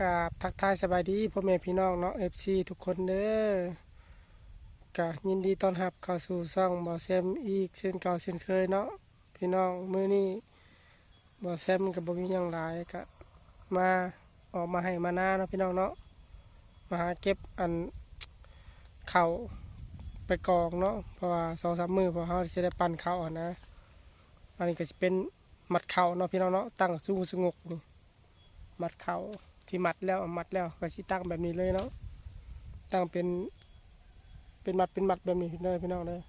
กับทักทายสบายดีพ่อแม่พี่น้องเนาะ FC ทุกคนเด้อกะยินดีต้อนรับเข้าสู่ช่องบอแซมอีกเช่นเก่าเช่นเคยเนาะพี่น้องมื้อนี้บอแซมกับบ่มีหยังหลายกะมาออกมาให้มาหน้าเนาะพี่น้องเนาะมาหาเก็บอันเข่าไปกองเนาะเพราะว่าสองสามมือเพอเขาจะได้ปั่นเข่านะอันนี้ก็จะเป็นมัดเข่าเนาะพี่น้องเนาะตั้งสู้สงบนี่มัดเข่า ที่มัดแล้วมัดแล้วก็สิตั้งแบบนี้เลยเนาะตั้งเป็นเป็นมัดเป็นมัดแบบนี้เลยพี่น้องเลย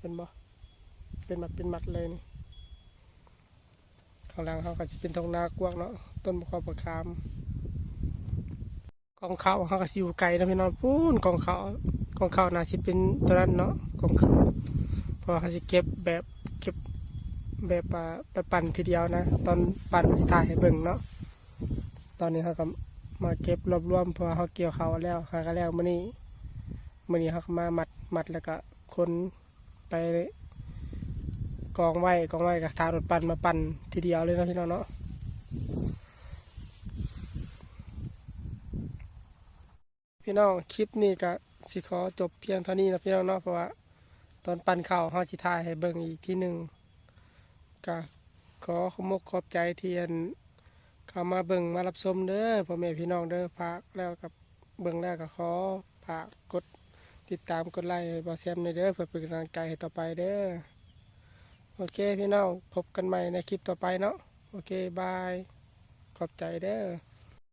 เป็นบ่เป็นมัดเป็นมัดเลยนี่ข้างหลังเขาก็จะเป็นทงนากว้างเนาะต้นมะขามประคามกองเขาเขาก็สิอยู่ไกลนะพี่น้องพูนกองเขากองเขาน่าสิเป็นตัวนั้นเนาะกองเขาเพราะเขาสิเก็บแบบเก็บแบบอ่าไปปั่นทีเดียวนะ ตอนปั่นสิถ่ายให้เบิ่งเนาะ ตอนนี้เขาก็มาเก็บรวบรวมเพอเขาเกี่ยวเขาแล้วเขาก็แล้วมื่อนี้มื่อนี้เขามามัดมัดแล้วก็คนไปกองไว้กองไว้กับทารถปั่นมาปั่นทีเดียวเลยนะพี่น้องเนาะพี่น้องคลิปนี้ก็สิขอจบเพียงเท่านี้นะพี่น้องเนาะเพราะว่าตอนปั่นเข้าวเขาสิถ่ายให้เบิ่งอีกที่หนึ่งก็ขอขอมกขอบใจเทียน เข้ามาเบิ่งมารับชมเด้อพ่อแม่พี่น้องเด้อฝากแล้วกับเบิ่งแล้วก็ขอฝากกดติดตามกดไลค์บอแซมในเด้อเพื่อเป็นกำลังใจให้ต่อไปเด้อโอเคพี่น้องพบกันใหม่ในคลิปต่อไปเนาะโอเคบายขอบใจเด้อ